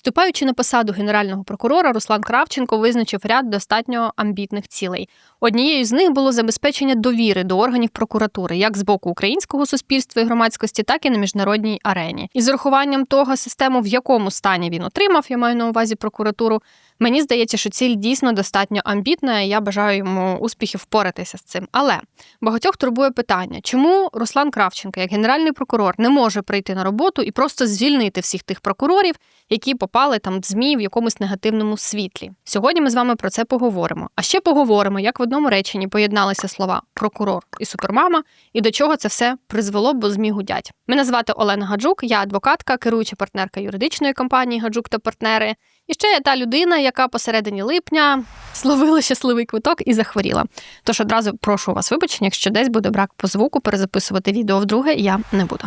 Вступаючи на посаду генерального прокурора, Руслан Кравченко визначив ряд достатньо амбітних цілей. Однією з них було забезпечення довіри до органів прокуратури, як з боку українського суспільства і громадськості, так і на міжнародній арені. І з урахуванням того систему, в якому стані він отримав, я маю на увазі прокуратуру. Мені здається, що ціль дійсно достатньо амбітна. і Я бажаю йому успіхів впоратися з цим. Але багатьох турбує питання, чому Руслан Кравченко, як генеральний прокурор, не може прийти на роботу і просто звільнити всіх тих прокурорів, які попали там змі в якомусь негативному світлі. Сьогодні ми з вами про це поговоримо. А ще поговоримо, як в одному реченні поєдналися слова прокурор і супермама, і до чого це все призвело, бо змі гудять. Мене звати Олена Гаджук, я адвокатка, керуюча партнерка юридичної компанії Гаджук та партнери. І ще я та людина, яка посередині липня словила щасливий квиток і захворіла. Тож одразу прошу вас вибачення, якщо десь буде брак по звуку, перезаписувати відео вдруге я не буду.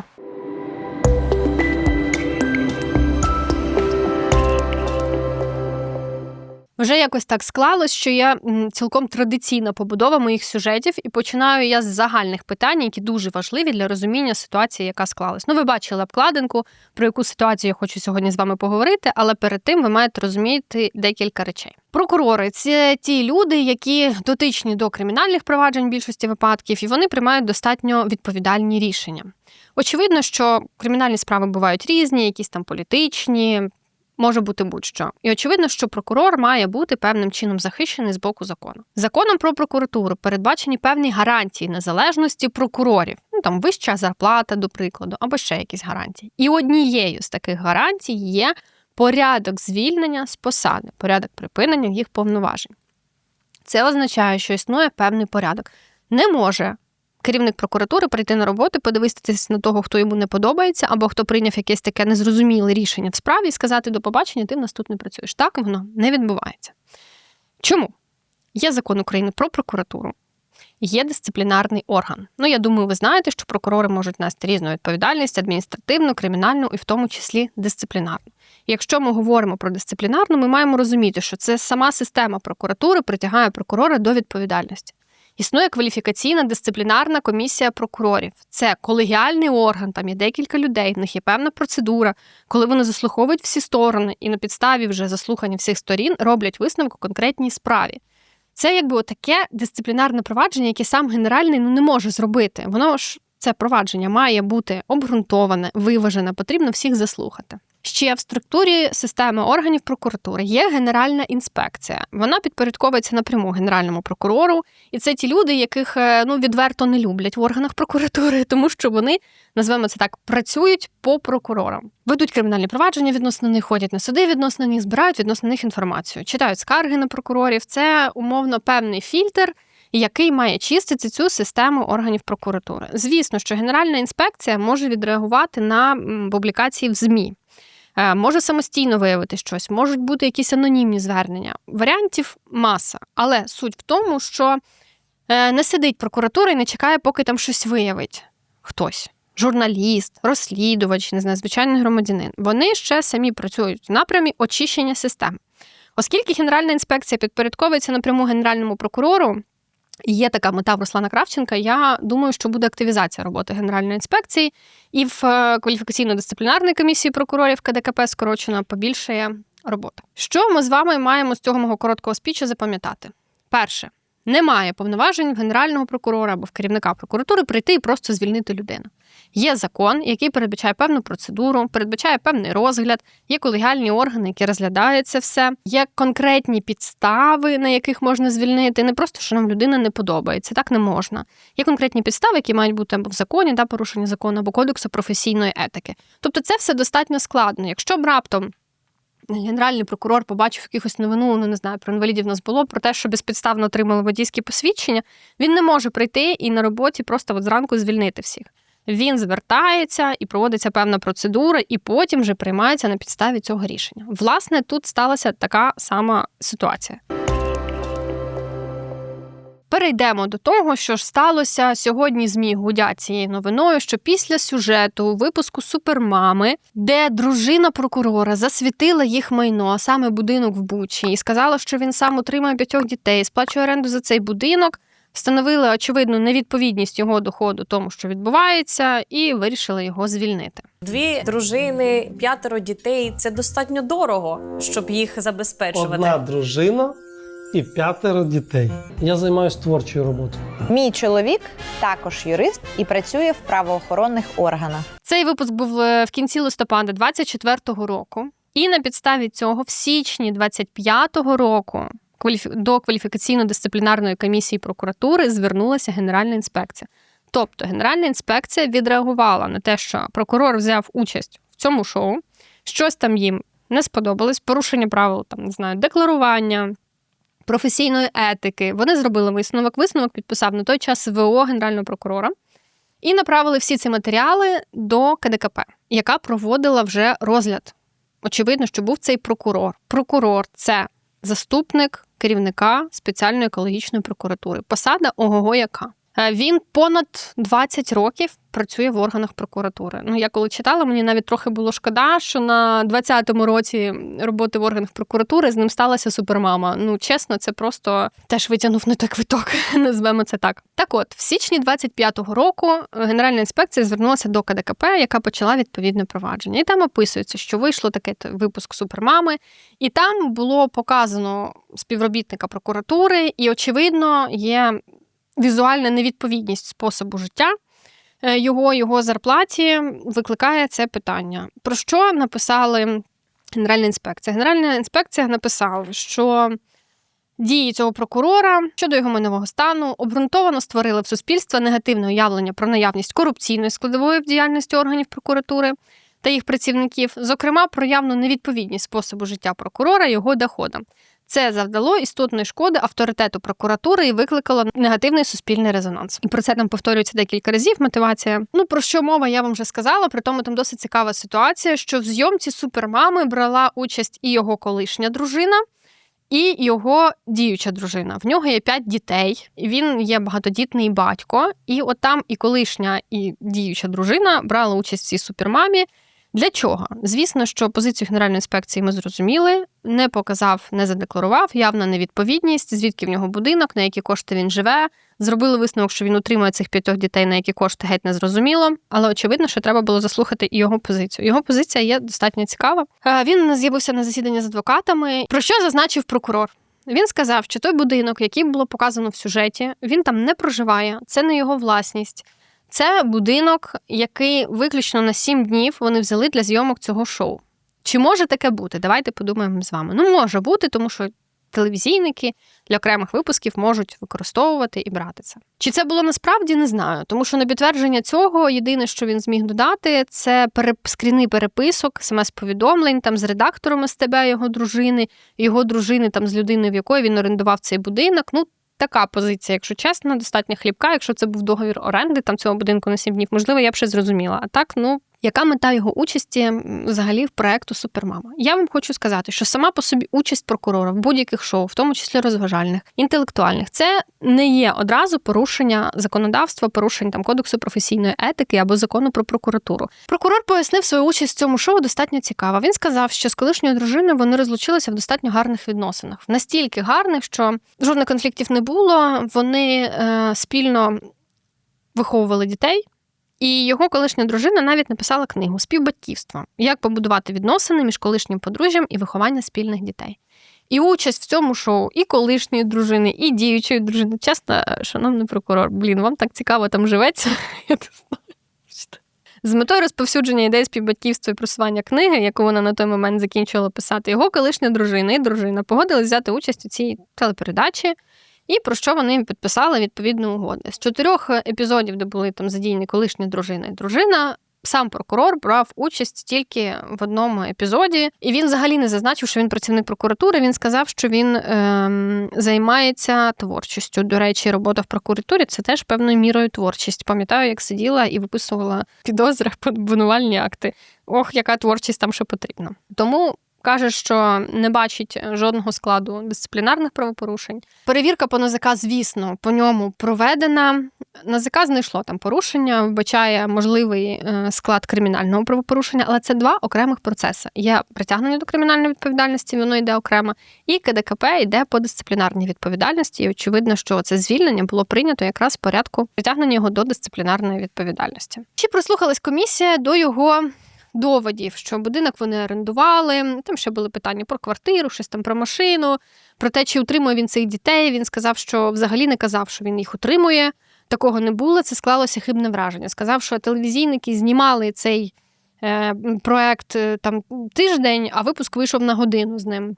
Вже якось так склалось, що я цілком традиційна побудова моїх сюжетів, і починаю я з загальних питань, які дуже важливі для розуміння ситуації, яка склалась. Ну, ви бачили обкладинку, про яку ситуацію я хочу сьогодні з вами поговорити, але перед тим ви маєте розуміти декілька речей. Прокурори це ті люди, які дотичні до кримінальних проваджень в більшості випадків, і вони приймають достатньо відповідальні рішення. Очевидно, що кримінальні справи бувають різні, якісь там політичні, може бути будь-що. І очевидно, що прокурор має бути певним чином захищений з боку закону. Законом про прокуратуру передбачені певні гарантії незалежності прокурорів, ну там вища зарплата, до прикладу, або ще якісь гарантії. І однією з таких гарантій є порядок звільнення з посади, порядок припинення їх повноважень. Це означає, що існує певний порядок. Не може керівник прокуратури прийти на роботу, подивитися на того, хто йому не подобається, або хто прийняв якесь таке незрозуміле рішення в справі, і сказати до побачення, ти в нас тут не працюєш. Так воно не відбувається. Чому? Є закон України про прокуратуру, є дисциплінарний орган. Ну, я думаю, ви знаєте, що прокурори можуть нести різну відповідальність адміністративну, кримінальну і в тому числі дисциплінарну. Якщо ми говоримо про дисциплінарну, ми маємо розуміти, що це сама система прокуратури притягає прокурора до відповідальності. Існує кваліфікаційна дисциплінарна комісія прокурорів. Це колегіальний орган, там є декілька людей, в них є певна процедура, коли вони заслуховують всі сторони і на підставі вже заслухання всіх сторін роблять висновок у конкретній справі. Це якби отаке дисциплінарне провадження, яке сам генеральний ну, не може зробити. Воно ж це провадження має бути обґрунтоване, виважене, потрібно всіх заслухати. Ще в структурі системи органів прокуратури є генеральна інспекція. Вона підпорядковується напряму генеральному прокурору, і це ті люди, яких е, ну відверто не люблять в органах прокуратури, тому що вони називаємо це так, працюють по прокурорам, ведуть кримінальні провадження відносно них, ходять на суди відносно них, збирають відносно них інформацію, читають скарги на прокурорів. Це умовно певний фільтр. Який має чистити цю систему органів прокуратури? Звісно, що Генеральна інспекція може відреагувати на публікації в ЗМІ. Е, може самостійно виявити щось, можуть бути якісь анонімні звернення. Варіантів маса. Але суть в тому, що е, не сидить прокуратура і не чекає, поки там щось виявить хтось. Журналіст, розслідувач, не знаю, звичайний громадянин. Вони ще самі працюють в напрямі очищення системи. Оскільки Генеральна інспекція підпорядковується напряму Генеральному прокурору, Є така мета в Руслана Кравченка. Я думаю, що буде активізація роботи Генеральної інспекції, і в е, кваліфікаційно-дисциплінарній комісії прокурорів КДКП скорочено побільшає робота. Що ми з вами маємо з цього мого короткого спічу запам'ятати? Перше, немає повноважень в генерального прокурора або в керівника прокуратури прийти і просто звільнити людину. Є закон, який передбачає певну процедуру, передбачає певний розгляд, є колегіальні органи, які розглядають це все, є конкретні підстави, на яких можна звільнити. Не просто що нам людина не подобається, так не можна. Є конкретні підстави, які мають бути або в законі, да, порушення закону або кодексу професійної етики. Тобто, це все достатньо складно. Якщо б раптом. Генеральний прокурор побачив якихось новину, ну не знаю, про інвалідів нас було, про те, що безпідставно отримали водійські посвідчення. Він не може прийти і на роботі просто от зранку звільнити всіх. Він звертається і проводиться певна процедура, і потім вже приймається на підставі цього рішення. Власне, тут сталася така сама ситуація. Перейдемо до того, що ж сталося сьогодні. Змі гудять цією новиною, що після сюжету випуску супермами, де дружина прокурора засвітила їх майно, а саме будинок в Бучі, і сказала, що він сам отримає п'ятьох дітей, сплачує оренду за цей будинок. встановили очевидну невідповідність його доходу тому, що відбувається, і вирішили його звільнити. Дві дружини, п'ятеро дітей це достатньо дорого, щоб їх забезпечувати. Одна дружина і п'ятеро дітей. Я займаюся творчою роботою. Мій чоловік також юрист і працює в правоохоронних органах. Цей випуск був е, в кінці листопада 24-го року, і на підставі цього в січні 25-го року кваліфі- до кваліфікаційно-дисциплінарної комісії прокуратури звернулася Генеральна інспекція. Тобто Генеральна інспекція відреагувала на те, що прокурор взяв участь в цьому шоу, щось там їм не сподобалось, порушення правил там не знаю, декларування. Професійної етики вони зробили висновок. Висновок підписав на той час ВО генерального прокурора і направили всі ці матеріали до КДКП, яка проводила вже розгляд. Очевидно, що був цей прокурор. Прокурор це заступник керівника спеціальної екологічної прокуратури. Посада ого яка. Е, Він понад 20 років працює в органах прокуратури. Ну, я коли читала, мені навіть трохи було шкода, що на 20-му році роботи в органах прокуратури з ним сталася супермама. Ну, чесно, це просто теж витягнув не той квиток, назвемо це так. Так от, в січні 25-го року Генеральна інспекція звернулася до КДКП, яка почала відповідне провадження. І там описується, що вийшло таке випуск супермами, і там було показано співробітника прокуратури, і, очевидно, є візуальна невідповідність способу життя е, його, його зарплаті викликає це питання. Про що написали Генеральна інспекція? Генеральна інспекція написала, що дії цього прокурора щодо його майнового стану обґрунтовано створили в суспільстві негативне уявлення про наявність корупційної складової в діяльності органів прокуратури та їх працівників, зокрема, про явну невідповідність способу життя прокурора його доходам. Це завдало істотної шкоди авторитету прокуратури і викликало негативний суспільний резонанс. І про це там повторюється декілька разів. Мотивація. Ну про що мова я вам вже сказала. При тому там досить цікава ситуація, що в зйомці супермами брала участь і його колишня дружина. І його діюча дружина. В нього є п'ять дітей, він є багатодітний батько. І от там і колишня, і діюча дружина брали участь в цій супермамі. Для чого? Звісно, що позицію Генеральної інспекції ми зрозуміли, не показав, не задекларував, явна невідповідність, звідки в нього будинок, на які кошти він живе. Зробили висновок, що він утримує цих п'ятьох дітей, на які кошти геть не зрозуміло. Але очевидно, що треба було заслухати і його позицію. Його позиція є достатньо цікава. Е, Він з'явився на засіданні з адвокатами. Про що зазначив прокурор? Він сказав, що той будинок, який було показано в сюжеті, він там не проживає, це не його власність. Це будинок, який виключно на сім днів вони взяли для зйомок цього шоу. Чи може таке бути? Давайте подумаємо з вами. Ну, може бути, тому що телевізійники для окремих випусків можуть використовувати і брати це. Чи це було насправді, не знаю, тому що на підтвердження цього єдине, що він зміг додати, це скріни переписок, смс-повідомлень там з редактором СТБ його дружини, його дружини там з людиною, в якої він орендував цей будинок. Ну, така позиція, якщо чесно, достатньо хлібка. Якщо це був договір оренди там цього будинку на сім днів, можливо, я б ще зрозуміла. А так, ну. Яка мета його участі взагалі в проекту Супермама? Я вам хочу сказати, що сама по собі участь прокурора в будь-яких шоу, в тому числі розважальних, інтелектуальних, це не є одразу порушення законодавства, порушення там кодексу професійної етики або закону про прокуратуру. Прокурор пояснив свою участь в цьому шоу достатньо цікаво. Він сказав, що з колишньою дружиною вони розлучилися в достатньо гарних відносинах, настільки гарних, що жодних конфліктів не було. Вони е, спільно виховували дітей. І його колишня дружина навіть написала книгу Співбатьківство як побудувати відносини між колишнім подружжям і виховання спільних дітей. І участь в цьому шоу і колишньої дружини, і діючої дружини. Чесно, шановний прокурор, блін, вам так цікаво там живеться. Я не знаю. З метою розповсюдження ідей співбатьківства і просування книги, яку вона на той момент закінчувала писати, його колишня дружина і дружина погодились взяти участь у цій телепередачі. І про що вони підписали відповідну угоду. З чотирьох епізодів, де були там задіяні колишня дружина і дружина, сам прокурор брав участь тільки в одному епізоді, і він взагалі не зазначив, що він працівник прокуратури. Він сказав, що він ем, займається творчістю. До речі, робота в прокуратурі це теж певною мірою творчість. Пам'ятаю, як сиділа і виписувала підозри обвинувальні акти. Ох, яка творчість там ще потрібна. Тому Каже, що не бачить жодного складу дисциплінарних правопорушень. Перевірка по НАЗК, звісно, по ньому проведена. НАЗК знайшло там порушення, вбачає можливий е, склад кримінального правопорушення, але це два окремих процеси. Є притягнення до кримінальної відповідальності, воно йде окремо, і КДКП йде по дисциплінарній відповідальності. І очевидно, що це звільнення було прийнято якраз в порядку притягнення його до дисциплінарної відповідальності. Чи прислухалась комісія до його доводів, що будинок вони орендували. Там ще були питання про квартиру, щось там про машину, про те, чи утримує він цих дітей. Він сказав, що взагалі не казав, що він їх утримує. Такого не було. Це склалося хибне враження. Сказав, що телевізійники знімали цей е, проект е, там тиждень, а випуск вийшов на годину з ним.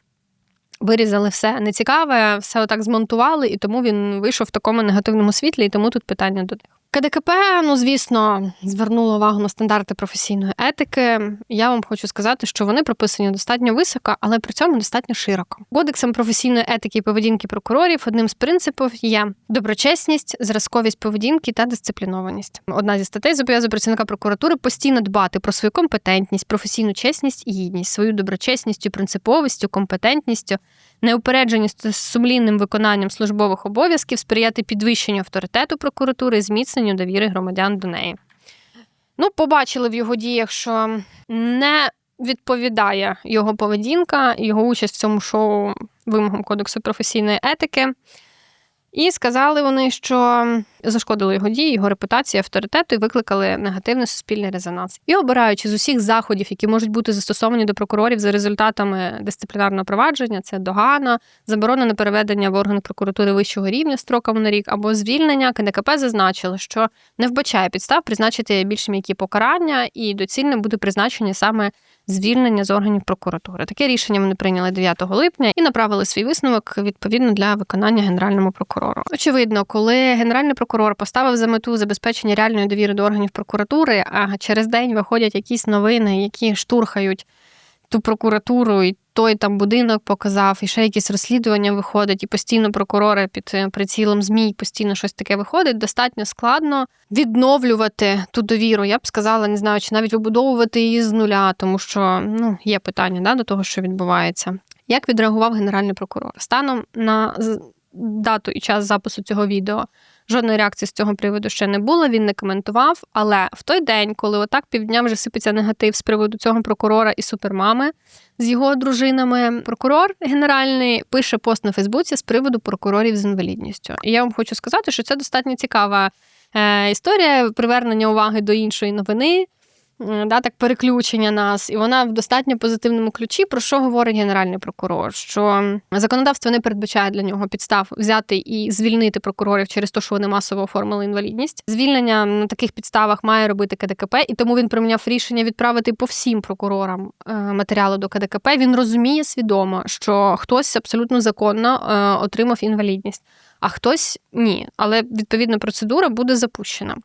Вирізали все нецікаве, все отак змонтували, і тому він вийшов в такому негативному світлі, і тому тут питання до них. КДКП, ну звісно, звернуло увагу на стандарти професійної етики. Я вам хочу сказати, що вони прописані достатньо високо, але при цьому достатньо широко. Кодексом професійної етики і поведінки прокурорів одним з принципів є доброчесність, зразковість поведінки та дисциплінованість. Одна зі статей зобов'язує працівника прокуратури постійно дбати про свою компетентність, професійну чесність і гідність, свою доброчесністю, принциповістю, компетентністю, неупередженістю з сумлінним виконанням службових обов'язків, сприяти підвищенню авторитету прокуратури, зміцненню довіри громадян до неї. Ну, побачили в його діях, що не відповідає його поведінка, його участь в цьому шоу вимогам Кодексу професійної етики. І сказали вони, що зашкодили його дії, його репутації, авторитету і викликали негативний суспільний резонанс. І обираючи з усіх заходів, які можуть бути застосовані до прокурорів за результатами дисциплінарного провадження, це догана, заборонене переведення в органи прокуратури вищого рівня строком на рік або звільнення, КНКП зазначило, що не вбачає підстав призначити більш м'які покарання, і доцільне буде призначення саме звільнення з органів прокуратури. Таке рішення вони прийняли 9 липня і направили свій висновок відповідно для виконання генеральному прокурору. Очевидно, коли генеральний прокурор поставив за мету забезпечення реальної довіри до органів прокуратури, а через день виходять якісь новини, які штурхають ту прокуратуру, і той там будинок показав, і ще якісь розслідування виходить, і постійно прокурори під е, прицілом ЗМІ постійно щось таке виходить. Достатньо складно відновлювати ту довіру. Я б сказала, не знаю, чи навіть вибудовувати її з нуля, тому що ну є питання да, до того, що відбувається. Як відреагував генеральний прокурор? Станом на дату і час запису цього відео жодної реакції з цього приводу ще не було. Він не коментував. Але в той день, коли отак півдня вже сипеться негатив з приводу цього прокурора і супермами з його дружинами, прокурор генеральний пише пост на Фейсбуці з приводу прокурорів з інвалідністю. І я вам хочу сказати, що це достатньо цікава е, історія привернення уваги до іншої новини. Да, так переключення нас, і вона в достатньо позитивному ключі. Про що говорить генеральний прокурор? Що законодавство не передбачає для нього підстав взяти і звільнити прокурорів через те, що вони масово оформили інвалідність. Звільнення на таких підставах має робити КДКП, і тому він прийняв рішення відправити по всім прокурорам е, матеріали до КДКП. Він розуміє свідомо, що хтось абсолютно законно е, отримав інвалідність, а хтось ні. Але відповідна процедура буде запущена.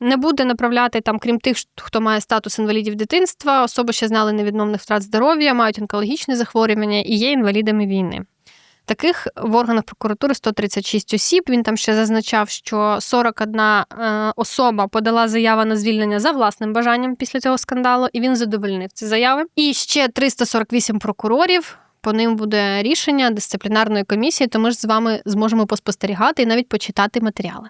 Не буде направляти там, крім тих, хто має статус інвалідів дитинства, особи ще знали невідновних втрат здоров'я, мають онкологічні захворювання і є інвалідами війни. Таких в органах прокуратури 136 осіб. Він там ще зазначав, що 41 е, особа подала заяву на звільнення за власним бажанням після цього скандалу, і він задовольнив ці заяви. І ще 348 прокурорів. По ним буде рішення дисциплінарної комісії, то ми ж з вами зможемо поспостерігати і навіть почитати матеріали.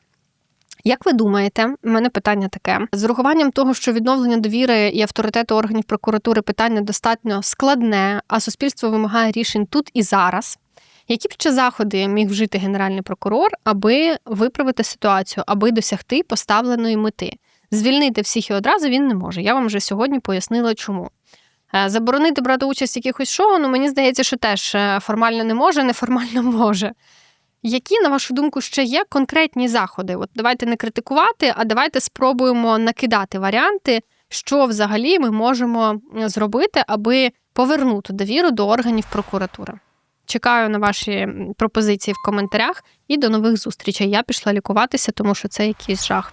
Як ви думаєте, у мене питання таке: з урахуванням того, що відновлення довіри і авторитету органів прокуратури питання достатньо складне, а суспільство вимагає рішень тут і зараз. Які б ще заходи міг вжити генеральний прокурор, аби виправити ситуацію, аби досягти поставленої мети? Звільнити всіх і одразу він не може. Я вам вже сьогодні пояснила, чому. Е, Заборонити брати участь в якихось шоу, ну мені здається, що теж е, формально не може, неформально може. Які, на вашу думку, ще є конкретні заходи? От давайте не критикувати, а давайте спробуємо накидати варіанти, що взагалі ми можемо зробити, аби повернути довіру до органів прокуратури. Чекаю на ваші пропозиції в коментарях і до нових зустрічей. Я пішла лікуватися, тому що це якийсь жах.